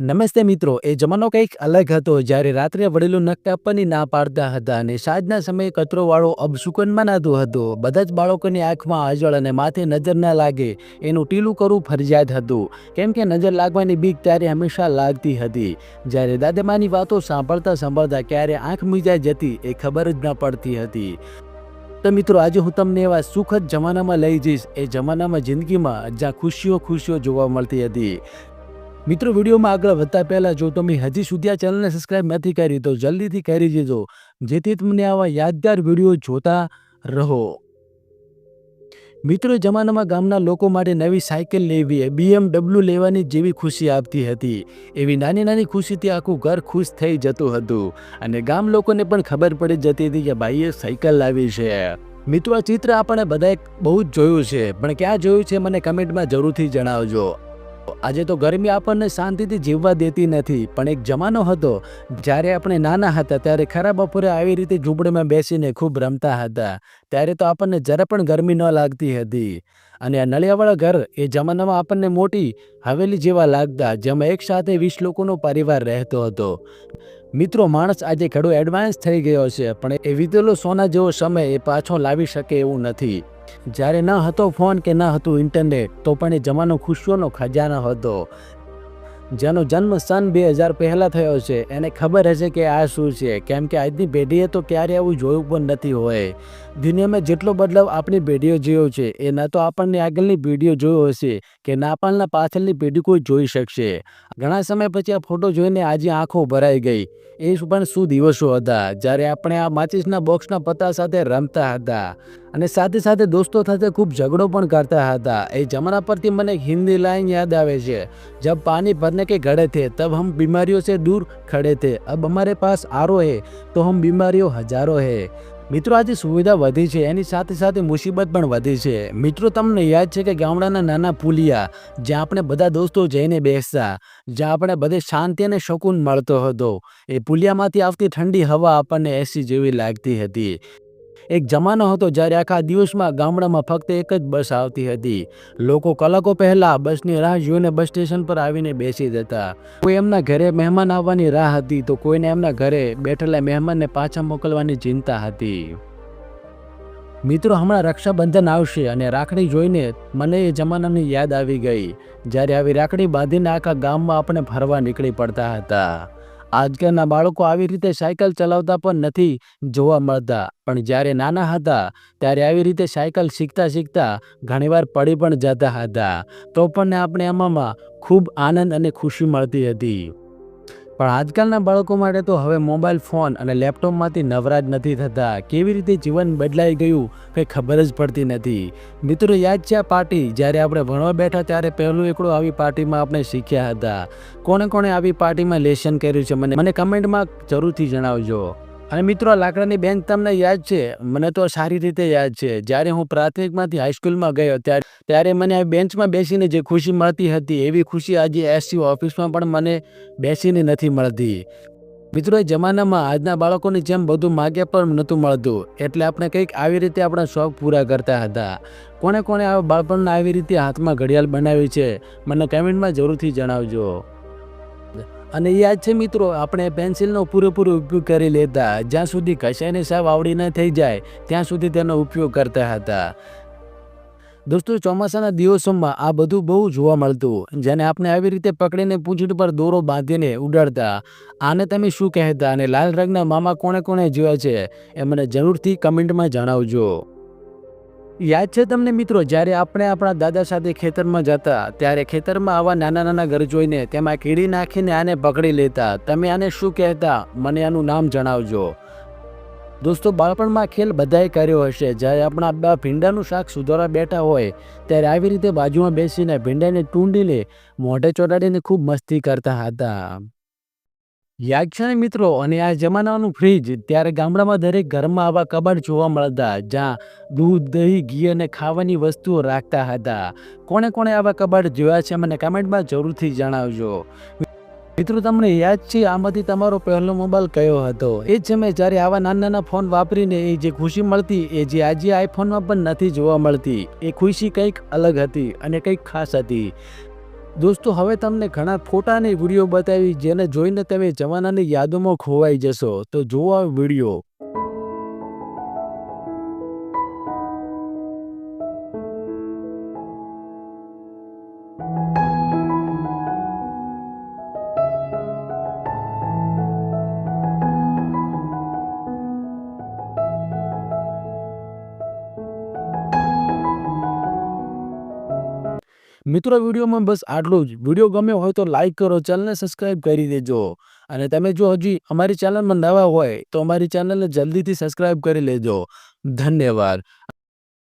નમસ્તે મિત્રો, એ જમાનો કંઈક અલગ હતો જ્યારે રાત્રે વડીલો નખ કાપવાની ના પાડતા હતા અને સાંજના સમયે કચરોવાળો અપશુકન મનાતો હતો. બધા જ બાળકોની આંખમાં આજળ અને માથે નજર ના લાગે એનું ટીલું કરવું ફરજિયાત હતું. કેમ કે નજર લાગવાની બીક ત્યારે હંમેશા લાગતી હતી. જ્યારે દાદામાની વાતો સાંભળતા સાંભળતા ક્યારે આંખ મીજાઈ જતી એ ખબર જ ન પડતી હતી. તો મિત્રો, આજે હું તમને એવા સુખદ જમાનામાં લઈ જઈશ. એ જમાનામાં જિંદગીમાં જ્યાં ખુશીઓ ખુશીઓ જોવા મળતી હતી. મિત્રો, વિડીયોમાં આગળ વધતા પહેલાં જો તમે હજી સુધી આ ચેનલને સબસ્ક્રાઇબ નથી કરી, તો જલ્દીથી કરી દેજો, જેથી તમને આવા યાદગાર વીડિયો જોતા રહો. મિત્રો, જમાનામાં ગામના લોકો માટે નવી સાયકલ લેવી એ બીએમડબલ્યુ લેવાની જેવી ખુશી આપતી હતી. એવી નાની નાની ખુશીથી આખું ઘર ખુશ થઈ જતું હતું. અને ગામ લોકોને પણ ખબર પડી જતી હતી કે ભાઈએ સાયકલ લાવી છે. મિત્રો, આ ચિત્ર આપણે બધાએ બહુ જ જોયું છે. પણ ક્યાં જોયું છે, મને કમેન્ટમાં જરૂરથી જણાવજો. આજે તો ગરમી આપણને શાંતિથી જીવવા દેતી નથી, પણ એક જમાનો હતો જ્યારે આપણે નાના હતા ત્યારે ખરા બપોરે આવી રીતે ઝૂંપડીમાં બેસીને ખૂબ રમતા હતા, ત્યારે તો આપણને જરા પણ ગરમી ન લાગતી હતી. અને આ નળિયાવાળા ઘર એ જમાનામાં આપણને મોટી હવેલી જેવા લાગતા, જેમાં એક સાથે વીસ લોકોનો પરિવાર રહેતો હતો. મિત્રો, માણસ આજે ઘણો એડવાન્સ થઈ ગયો છે, પણ એ વીતેલો સોના જેવો સમય એ પાછો લાવી શકે એવું નથી. જ્યારે ન હતો ફોન કે ન હતું ઇન્ટરનેટ, તો પણ એ જમાનો ખુશીઓનો ખજાનો હતો. જેનો જન્મ સન બે હજાર પહેલાં થયો છે. એને ખબર હશે કે આ શું છે. કેમ કે આજની પેઢીએ તો ક્યારે આવું જોયું પણ નથી હોય. દુનિયામાં જેટલો બદલાવ આપણી પેઢીઓ જોયો છે, એ ન તો આપણને આગળની પેઢીઓ જોયો હશે કે ના આપણના પાછળની પેઢી કોઈ જોઈ શકશે. ઘણા સમય પછી આ ફોટો જોઈને આજે આંખો ભરાઈ ગઈ. એ પણ શું દિવસો હતા, જ્યારે આપણે આ માચિસના બોક્સના પત્તા સાથે રમતા હતા. અને સાથે સાથે દોસ્તો સાથે ખૂબ ઝઘડો પણ કરતા હતા. એ જમાના પરથી મને હિન્દી લાઈન યાદ આવે છે. જબ પાनी भरने के गड़े थे तब हम बीमारियों से दूर खड़े थे अब हमारे पास आरो है तो हम बीमारियों हजारो है મિત્રો આજે સુવિધા વધી છે એની સાથે સાથે મુસીબત પણ વધી છે મિત્રો તમને યાદ છે કે ગામડાના નાના પુલિયા જ્યાં આપણે બધા દોસ્તો જઈને બેસતા જ્યાં આપણે બધે શાંતિ અને શકૂન મળતો હતો એ પુલિયામાંથી આવતી ઠંડી હવા આપણને એસી જેવી લાગતી હતી એક જમાનો હતો જ્યારે આખા દિવસમાં ગામડામાં ફક્ત એક જ બસ આવતી હતી. લોકો કલાકો પહેલાં બસની રાહ જોઈને બસ સ્ટેશન પર આવીને બેસી જતા. કોઈ એમના ઘરે મહેમાન આવવાની રાહ હતી તો કોઈને એમના ઘરે બેઠેલા મહેમાનને પાછા મોકલવાની ચિંતા હતી. મિત્રો, હમણાં રક્ષાબંધન આવશે અને રાખડી જોઈને મને એ જમાનાની યાદ આવી ગઈ. જ્યારે આવી રાખડી બાંધીને આખા ગામમાં આપણે ફરવા નીકળી પડતા હતા. આજકાલના બાળકો આવી રીતે સાયકલ ચલાવતા પણ નથી જોવા મળતા. પણ જ્યારે નાના હતા, ત્યારે આવી રીતે સાયકલ શીખતા શીખતા ઘણીવાર પડી પણ જતા હતા. તો પણ આપણે આમાં ખૂબ આનંદ અને ખુશી મળતી હતી. પણ આજકાલના બાળકો માટે તો હવે મોબાઈલ ફોન અને લેપટોપમાંથી નવરા જ નથી થતા. કેવી રીતે જીવન બદલાઈ ગયું કંઈ ખબર જ પડતી નથી. મિત્રો, યાદ છે આ પાર્ટી? જ્યારે આપણે ભણવા બેઠા ત્યારે પહેલું એકડું આવી પાર્ટીમાં આપણે શીખ્યા હતા. કોણે કોણે આવી પાર્ટીમાં લેશન કર્યું છે? મને મને કમેન્ટમાં જરૂરથી જણાવજો. અને મિત્રો લાકડાની બેન્ચ તમને યાદ છે? મને તો સારી રીતે યાદ છે. જ્યારે હું પ્રાથમિકમાંથી હાઈસ્કૂલમાં ગયો, ત્યારે ત્યારે મને આ બેન્ચમાં બેસીને જે ખુશી મળતી હતી, એવી ખુશી આજે એસસી ઓફિસમાં પણ મને બેસીને નથી મળતી. મિત્રો, એ જમાનામાં આજના બાળકોની જેમ બધું માગ્યા પણ નહોતું મળતું. એટલે આપણે કંઈક આવી રીતે આપણા શોખ પૂરા કરતા હતા. કોણે કોણે આ બાળપણના આવી રીતે હાથમાં ઘડિયાળ બનાવી છે? મને કમેન્ટમાં જરૂરથી જણાવજો. અને યાદ છે મિત્રો, આપણે પેન્સિલનો પૂરેપૂરો ઉપયોગ કરી લેતા. જ્યાં સુધી કશાયની સાવ આવડી ન થઈ જાય, ત્યાં સુધી તેનો ઉપયોગ કરતા હતા. દોસ્તો, ચોમાસાના દિવસોમાં આ બધું બહુ જોવા મળતું. જેને આપણે આવી રીતે પકડીને પૂંછડી પર દોરો બાંધીને ઉડાડતા. આને તમે શું કહેતા અને લાલ રંગના મામા કોણે કોણે જોયા છે, એ મને જરૂરથી કમેન્ટમાં જણાવજો. યાદ છે તમને મિત્રો, જ્યારે આપણે આપણા દાદા સાથે ખેતરમાં જતા, ત્યારે ખેતરમાં આવા નાના નાના ઘર જોઈને તેમાં કીડી નાખીને આને પકડી લેતા, તમે આને શું કહેતા? મને આનું નામ જણાવજો. દોસ્તો, બાળપણમાં ખેલ બધાએ કર્યો હશે. જ્યારે આપણા બા ભીંડાનું શાક સુધારા બેઠા હોય, ત્યારે આવી રીતે બાજુમાં બેસીને ભીંડાને ટૂંડીને મોઢે ચોટાડીને ખૂબ મસ્તી કરતા હતા. યાદ મિત્રો? અને આ જમાનાનું ફ્રીજ ત્યારે ગામડામાં દરેક ઘરમાં આવા કબાટ જોવા મળતા, જ્યાં દૂધ, દહીં, ઘી અને ખાવાની વસ્તુઓ રાખતા હતા. કોણે કોણે આવા કબાટ જોયા છે મને કમેન્ટમાં જરૂરથી જણાવજો. મિત્રો, તમને યાદ છે, આમાંથી તમારો પહેલો મોબાઈલ કયો હતો? એ જ મેં જ્યારે આવા નાના નાના ફોન વાપરીને એ જે ખુશી મળતી, એ જે આજે આઈફોનમાં પણ નથી જોવા મળતી. એ ખુશી કંઈક અલગ હતી અને કંઈક ખાસ હતી. દોસ્તો, હવે તમને ઘણા ફોટાની વીડિયો બતાવી, જેને જોઈને તમે જમાનાની યાદોમાં ખોવાઈ જશો. તો જોવા વીડિયો. મિત્રો વિડીયોમાં બસ આટલું જ. વીડિયો ગમ્યો હોય તો લાઇક કરો, ચેનલને સબસ્ક્રાઈબ કરી દેજો. અને તમે જો હજી અમારી ચેનલમાં નવા હોય તો અમારી ચેનલને જલ્દીથી સબસ્ક્રાઈબ કરી લેજો. ધન્યવાદ.